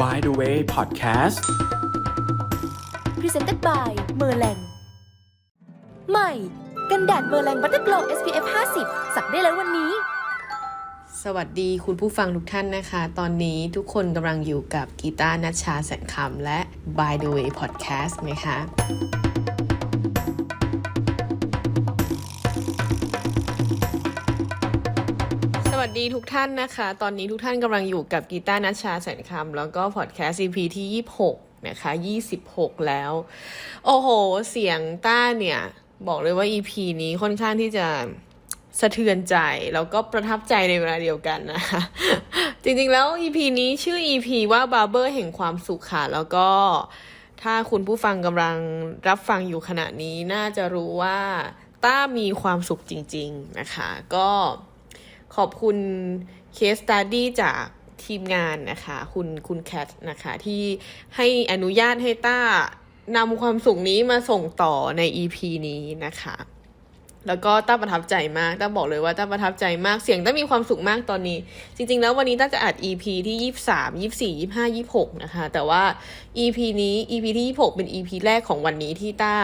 By the way Podcast Presented by เมอร์แรงใหม่ กันแดดเมอร์แรงบัตเตอร์โกล SPF 50 สักได้แล้ววันนี้ สวัสดีคุณผู้ฟังทุกท่านนะคะ ตอนนี้ทุกคนกำลังอยู่กับกีตาร์นัชชาแสนคำและ By the way Podcast นะคะ สวัสดีทุกท่านนะคะ ตอนนี้ทุกท่านกำลังอยู่กับกีตาร์นัชชาแสนคำแล้วก็พอดแคสต์ EP ที่ 26 นะคะ 26 แล้ว โอ้โห เสียงต้าเนี่ย บอกเลยว่า EP นี้ค่อนข้างที่จะสะเทือนใจ แล้วก็ประทับใจในเวลาเดียวกันนะคะ จริงๆแล้ว EP นี้ชื่อ EP ว่าบาร์เบอร์แห่งความสุขค่ะ แล้วก็ถ้าคุณผู้ฟังกำลังรับฟังอยู่ขณะนี้น่าจะรู้ว่าต้ามีความสุขจริง ๆ นะคะ ก็ ขอบคุณเคสตัดดี้จากทีมงานนะคะ คุณคุณแคทนะคะ ที่ให้อนุญาตให้ต้านำความสุขนี้มาส่งต่อใน EP นี้นะคะ แล้วก็ต้าประทับใจมากต้าบอกเลยว่าต้าประทับใจมากเสียงต้ามีความสุขมากตอนนี้ จริง ๆ แล้ววันนี้ต้าจะอัด EP ที่ยี่สามยี่สี่ยี่ห้ายี่หกนะคะ แต่ว่า EP นี้ EP ที่ยี่หกเป็น EP แรกของวันนี้ที่ต้า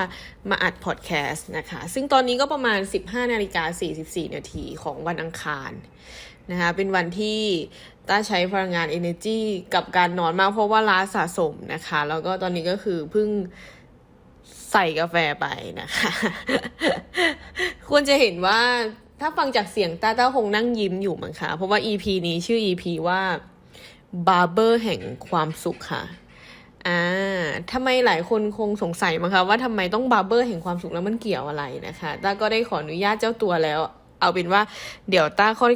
มาอัดพอดแคสต์นะคะ ซึ่งตอนนี้ก็ประมาณ 15นาฬิกา44 นาทีของวันอังคารนะคะเป็นวันที่ต้าใช้พลังงาน energy กับการนอนมากเพราะว่าล้าสะสมนะคะ แล้วก็ตอนนี้ก็คือเพิ่ง ใส่กาแฟไปนะคะ ควรจะเห็นว่าถ้าฟังจากเสียงต้าต้าคงนั่งยิ้มอยู่มั้งคะ เพราะว่า EP นี้ชื่อ EP ว่า Barber แห่งความสุขค่ะ อ่าทำไมหลายคนคงสงสัยมั้งคะว่าทำไมต้องบาร์เบอร์แห่งความสุขแล้วมันเกี่ยวอะไรนะคะต้าก็ได้ขออนุญาตเจ้าตัวแล้ว เอาเป็นว่าเดี๋ยวต้าค่อย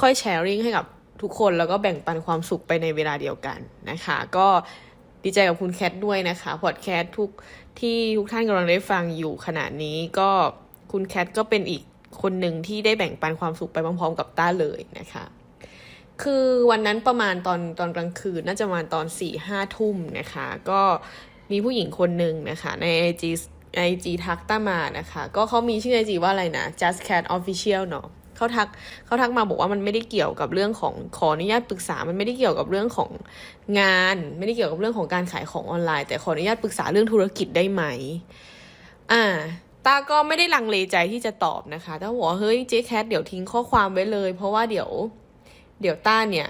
ค่อยๆแชร์ริงให้กับทุกคนแล้วก็แบ่งปันความสุขไปในเวลาเดียวกันนะคะ ก็ดีใจกับคุณแคทด้วยนะคะพอดแคสต์ทุก ที่ทุกท่านกำลังได้ฟังอยู่ขณะนี้ก็คุณแคทก็เป็นอีกคนหนึ่งที่ได้แบ่งปันความสุขไปพร้อมๆ กับต้าเลยนะคะ คือวันนั้นประมาณตอนตอนกลางคืนน่าจะประมาณตอนสี่ห้าทุ่มนะคะ ก็มีผู้หญิงคนหนึ่งนะคะ ใน IG IG ทักต้ามานะคะ ก็เขามีชื่อ IG ว่าอะไรนะ just cat official เนาะ เขาทักเขาทักมาบอกว่ามันไม่ได้เกี่ยวกับเรื่องของขออนุญาตปรึกษา มันไม่ได้เกี่ยวกับเรื่องของงาน ไม่ได้เกี่ยวกับเรื่องของการขายของออนไลน์ แต่ขออนุญาตปรึกษาเรื่องธุรกิจได้ไหม อ่าตาก็ไม่ได้ลังเลใจที่จะตอบนะคะต้าบอกว่าเฮ้ยเจ๊แคทเดี๋ยวทิ้งข้อความไว้เลย เพราะว่าเดี๋ยว เดี๋ยวต้าเนี่ย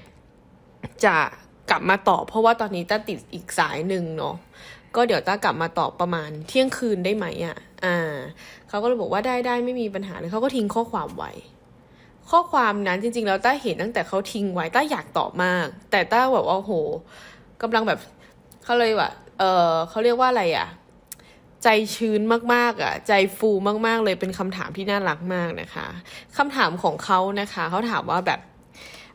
จะกลับมาตอบเพราะว่าตอนนี้ต้าติดอีกสายหนึ่งเนาะก็เดี๋ยวต้ากลับมาตอบประมาณเที่ยงคืนได้ไหมอะ่ะ อ่า เขาก็เลยบอกว่าได้ได้ไม่มีปัญหาเลยเขาก็ทิ้งข้อความไว้ ข้อความนั้นจริง ๆ แล้วต้าเห็นตั้งแต่เขาทิ้งไว้ต้าอยากตอบมาก แต่ต้าแบบว่าโหกำลังแบบเขาเลยว่าเออเขาเรียกว่าอะไรอะ่ะ ใจชื้นมากๆอะ ใจฟูมากๆ เลยเป็นคำถามที่น่ารักมากนะคะคำถามของเขานะคะเขาถามว่าแบบ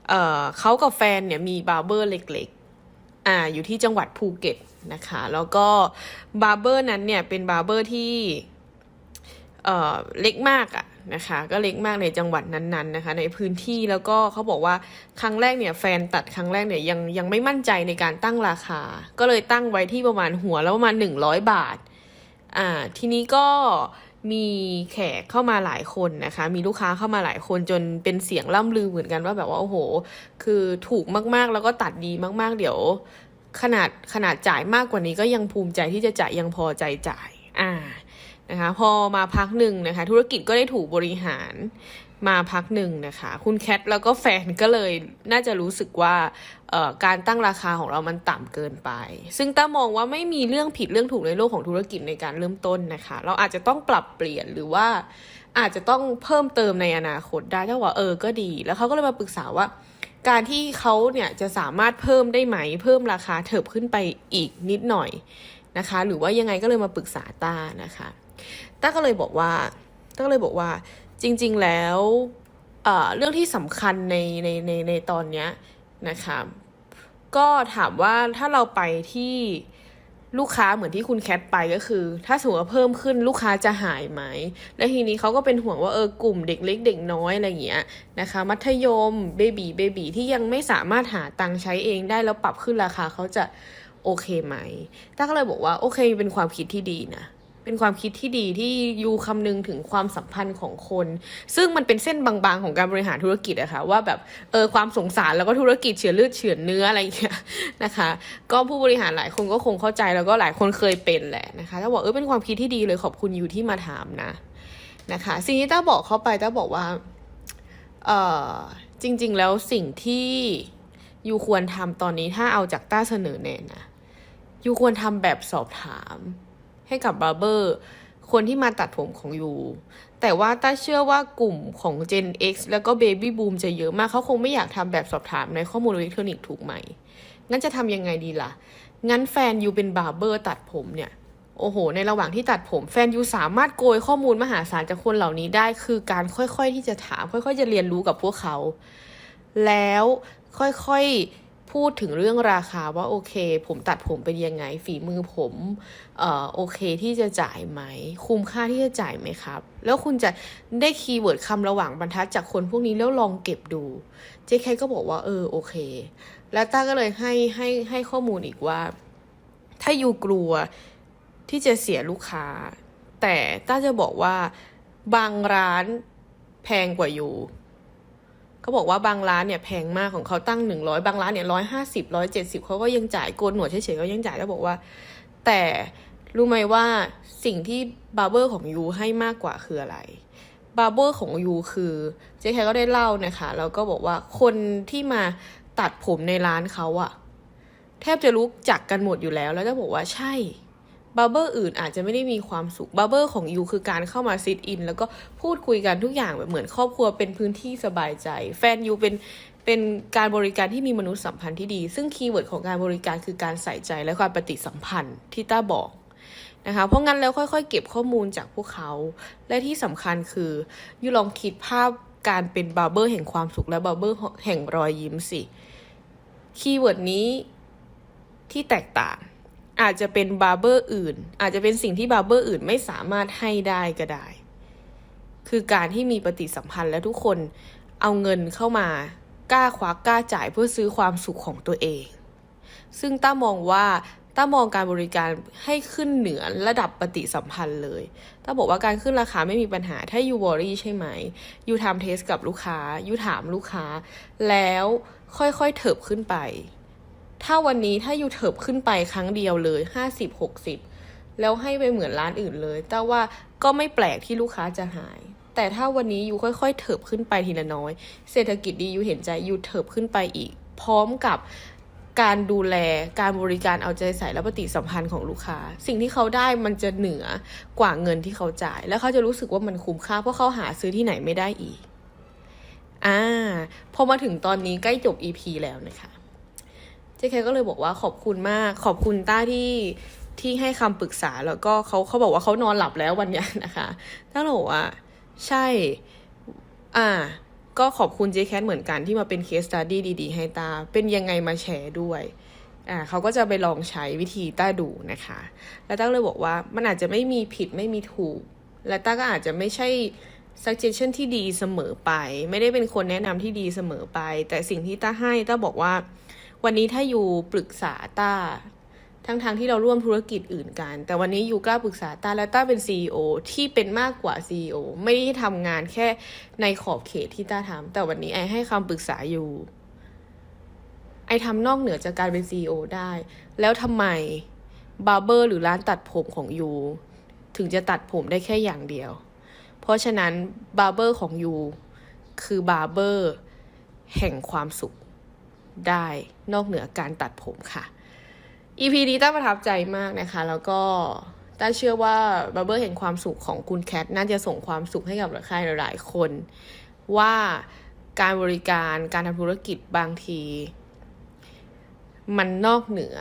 เอ่อเขากับแฟนเนี่ยมีบาร์เบอร์เล็ก ๆ อ่า อยู่ที่จังหวัดภูเก็ตนะคะ แล้วก็บาร์เบอร์นั้นเนี่ยเป็นบาร์เบอร์ที่เอ่อเล็กมากอะ นะคะ ก็เล็กมากในจังหวัดนั้นๆนะคะ ในพื้นที่แล้วก็เขาบอกว่าครั้งแรกเนี่ยแฟนตัดครั้งแรกเนี่ยยังยังไม่มั่นใจในการตั้งราคา ก็เลยตั้งไว้ที่ประมาณหัวแล้วประมาณหนึ่งร้อยบาทอ่าทีนี้ก็มีแขกเข้ามาหลายคนนะคะ มีลูกค้าเข้ามาหลายคนจนเป็นเสียงล่ำลือเหมือนกันว่าแบบว่าโอ้โห คือถูกมากๆแล้วก็ตัดดีมาก ๆ เดี๋ยว ขนาดขนาดจ่ายมากกว่านี้ก็ยังภูมิใจที่จะจ่ายยังพอใจจ่าย อ่า นะคะพอมาพักหนึ่งนะคะ ธุรกิจก็ได้ถูกบริหารมาพักหนึ่งนะคะ คุณแคทแล้วก็แฟนก็เลยน่าจะรู้สึกว่าการตั้งราคาของเรามันต่ำเกินไป ซึ่งต้ามองว่าไม่มีเรื่องผิดเรื่องถูกในโลกของธุรกิจในการเริ่มต้นนะคะ เราอาจจะต้องปรับเปลี่ยนหรือว่าอาจจะต้องเพิ่มเติมในอนาคตได้ถ้าว่าเออก็ดี แล้วเขาก็เลยมาปรึกษาว่า การที่เขาเนี่ยจะสามารถเพิ่มได้ไหม เพิ่มราคาเถิบขึ้นไปอีกนิดหน่อยนะคะ หรือว่ายังไงก็เลยมาปรึกษาต้านะคะ ต้าก็เลยบอกว่าต้าก็เลยบอกว่าจริง ๆ แล้วเเรื่องที่สำคัญในในในในตอนเนี้ยนะคะก็ถามว่าถ้าเราไปที่ลูกค้าเหมือนที่คุณแคทไปก็คือ ถ้าสมมติว่าเพิ่มขึ้นลูกค้าจะหายไหม และทีนี้เขาก็เป็นห่วงว่าเออกลุ่มเด็กเล็กเด็กน้อยอะไรอย่างเงี้ยนะคะ มัธยมเบบีเบบีที่ยังไม่สามารถหาตังค์ใช้เองได้แล้วปรับขึ้นราคาเขาจะโอเคไหมต้าก็เลยบอกว่าโอเคเป็นความคิดที่ดีนะ เป็นความคิดที่ดีที่ยูคำนึงถึงความสัมพันธ์ของคน ซึ่งมันเป็นเส้นบางๆของการบริหารธุรกิจอะค่ะว่าแบบเออความสงสารแล้วก็ธุรกิจเฉือนเลือดเฉือนเนื้ออะไรอย่างเงี้ยนะคะ ก็ผู้บริหารหลายคนก็คงเข้าใจแล้วก็หลายคนเคยเป็นแหละนะคะถ้าบอกเออเป็นความคิดที่ดีเลยขอบคุณยูที่มาถามนะนะคะสิ่งที่ต้าบอกเข้าไปต้าบอกว่าเออจริง ๆ แล้วสิ่งที่ยูควรทำตอนนี้ถ้าเอาจากต้าเสนอแน่นะยูควรทำแบบสอบถาม ให้กับบาร์เบอร์คนที่มาตัดผมของยูแต่ว่าต้าเชื่อว่ากลุ่มของ Gen X แล้วก็ Baby Boom จะเยอะมากเขาคงไม่อยากทำแบบสอบถามในข้อมูลอิเล็กทรอนิกส์ถูกไหม งั้นจะทำยังไงดีล่ะ งั้นแฟนยูเป็นบาร์เบอร์ตัดผมเนี่ย โอ้โห ในระหว่างที่ตัดผม แฟนยูสามารถโกยข้อมูลมหาศาลจากคนเหล่านี้ได้ คือการค่อยๆที่จะถาม ค่อยๆ จะเรียนรู้กับพวกเขา แล้วค่อยๆ พูดถึงเรื่องราคาว่าโอเค ผมตัดผมเป็นยังไง ฝีมือผมเอ่อโอเคที่จะจ่ายไหม คุ้มค่าที่จะจ่ายไหมครับ แล้วคุณจะได้คีย์เวิร์ดคำระหว่างบรรทัดจากคนพวกนี้แล้วลองเก็บดูเจ๊แคก็บอกว่าเออโอเค แล้วต้าก็เลยให้ให้ให้ข้อมูลอีกว่า ถ้าอยู่กลัวที่จะเสียลูกค้า แต่ต้าจะบอกว่าบางร้านแพงกว่าอยู่ เขาบอกว่าบางร้านเนี่ยแพงมากของเขาตั้งหนึ่งร้อยบางร้านเนี่ยร้อยห้าสิบร้อยเจ็ดสิบเขาก็ยังจ่ายโกนหนวดเฉยๆเขายังจ่ายแล้วบอกว่า แต่รู้ไหมว่าสิ่งที่บาร์เบอร์ของยูให้มากกว่าคืออะไรบาร์เบอร์ของยูคือเจ๊แคก็ได้เล่านะคะแล้วก็บอกว่าคนที่มาตัดผมในร้านเขาอะแทบจะรู้จักกันหมดอยู่แล้ว แล้วก็บอกว่าใช่ บาร์เบอร์อื่นอาจจะไม่ได้มีความสุขบาร์เบอร์ของยูคือการเข้ามาซิทอินแล้วก็พูดคุยกันทุกอย่างแบบเหมือนครอบครัวเป็นพื้นที่สบายใจ แฟนยูเป็นเป็นการบริการที่มีมนุษยสัมพันธ์ที่ดี ซึ่งคีย์เวิร์ดของการบริการคือการใส่ใจและความปฏิสัมพันธ์ที่ต้าบอกนะคะ เพราะงั้นแล้วค่อยๆ เก็บข้อมูลจากพวกเขา และที่สำคัญคือยูลองคิดภาพการเป็นบาร์เบอร์แห่งความสุขและบาร์เบอร์แห่งรอยยิ้มสิ คีย์เวิร์ดนี้ที่แตกต่าง อาจจะเป็นบาร์เบอร์อื่น อาจจะเป็นสิ่งที่บาร์เบอร์อื่นไม่สามารถให้ได้ก็ได้ คือการที่มีปฏิสัมพันธ์และทุกคนเอาเงินเข้ามากล้าควักกล้าจ่ายเพื่อซื้อความสุขของตัวเอง ซึ่งต้ามองว่าต้ามองการบริการให้ขึ้นเหนือระดับปฏิสัมพันธ์เลยต้าบอกว่าการขึ้นราคาไม่มีปัญหา ถ้ายูวอรี่ใช่ไหมยูทำเทสกับลูกค้ายูถามลูกค้า แล้วค่อยๆเถิบขึ้นไป ถ้าวันนี้ถ้ายูเถิบขึ้นไปครั้งเดียวเลยห้าสิบหกสิบแล้วให้ไปเหมือนร้านอื่นเลย แต่ว่าก็ไม่แปลกที่ลูกค้าจะหาย แต่ถ้าวันนี้ยูค่อยๆ เถิบขึ้นไปทีละน้อย เศรษฐกิจดียูเห็นใจยูเถิบขึ้นไปอีก พร้อมกับการดูแลการบริการเอาใจใส่และปฏิสัมพันธ์ของลูกค้า สิ่งที่เขาได้มันจะเหนือกว่าเงินที่เขาจ่าย แล้วเขาจะรู้สึกว่ามันคุ้มค่า เพราะเขาหาซื้อที่ไหนไม่ได้อีก อ่าพอมาถึงตอนนี้ใกล้จบ EP แล้วนะคะ เจ๊แคก็เลยบอกว่าขอบคุณมากขอบคุณต้าที่ที่ให้คำปรึกษาแล้วก็เขาเขาบอกว่าเขานอนหลับแล้ววันนี้นะคะต้าเลยบอกว่าใช่ อ่า ก็ขอบคุณเจ๊แคทเหมือนกันที่มาเป็นเคสตัดดี้ดีๆ ให้ตา เป็นยังไงมาแชร์ด้วยอ่าเขาก็จะไปลองใช้วิธีต้าดูนะคะ แล้วต้าเลยบอกว่ามันอาจจะไม่มีผิดไม่มีถูก และต้าก็อาจจะไม่ใช่ suggestion ที่ดีเสมอไป ไม่ได้เป็นคนแนะนำที่ดีเสมอไป แต่สิ่งที่ต้าให้ต้าบอกว่า วันนี้ถ้าอยู่ปรึกษาต้า ทั้งๆทที่เราร่วมธุรกิจอื่นกัน แต่วันนี้อยู่กล้าปรึกษาต้าและต้าเป็น CEO ที่เป็นมากกว่า CEO ไม่ได้ทำงานแค่ในขอบเขตที่ต้าทำแต่วันนี้ไอให้คำปรึกษาอยู่ไอทำนอกเหนือจากการเป็น CEO ได้ แล้วทำไมบาร์เบอร์หรือร้านตัดผมของยูถึงจะตัดผมได้แค่อย่างเดียว เพราะฉะนั้นบาร์เบอร์ของยูคือบาร์เบอร์แห่งความสุข ได้นอกเหนือการตัดผมค่ะ EP นี้ต้าประทับใจมากนะคะ แล้วก็ต้าเชื่อว่าบับเบิลเห็นความสุขของคุณแคทน่าจะส่งความสุขให้กับใครหลายๆคน ว่าการบริการการทำธุรกิจบางที มันนอกเหนือ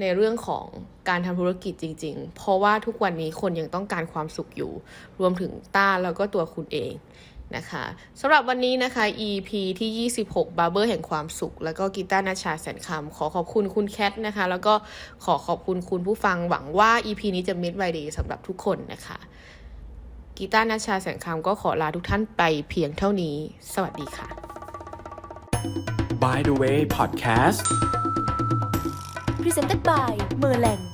ในเรื่องของการทำธุรกิจจริง ๆ เพราะว่าทุกวันนี้คนยังต้องการความสุขอยู่ รวมถึงต้าแล้วก็ตัวคุณเอง นะคะสำหรับวันนี้นะคะ EP ที่ 26 บาร์เบอร์แห่งความสุข แล้วก็กีตาร์นาชาแสนคำขอขอบคุณคุณแคทนะคะ แล้วก็ขอขอบคุณคุณผู้ฟังหวังว่า EP นี้จะมิดไวเดย์สำหรับทุกคนนะคะกีตาร์นาชาแสนคำก็ขอลาทุกท่านไปเพียงเท่านี้ สวัสดีค่ะ By the way podcast Presented by เมอร์แลง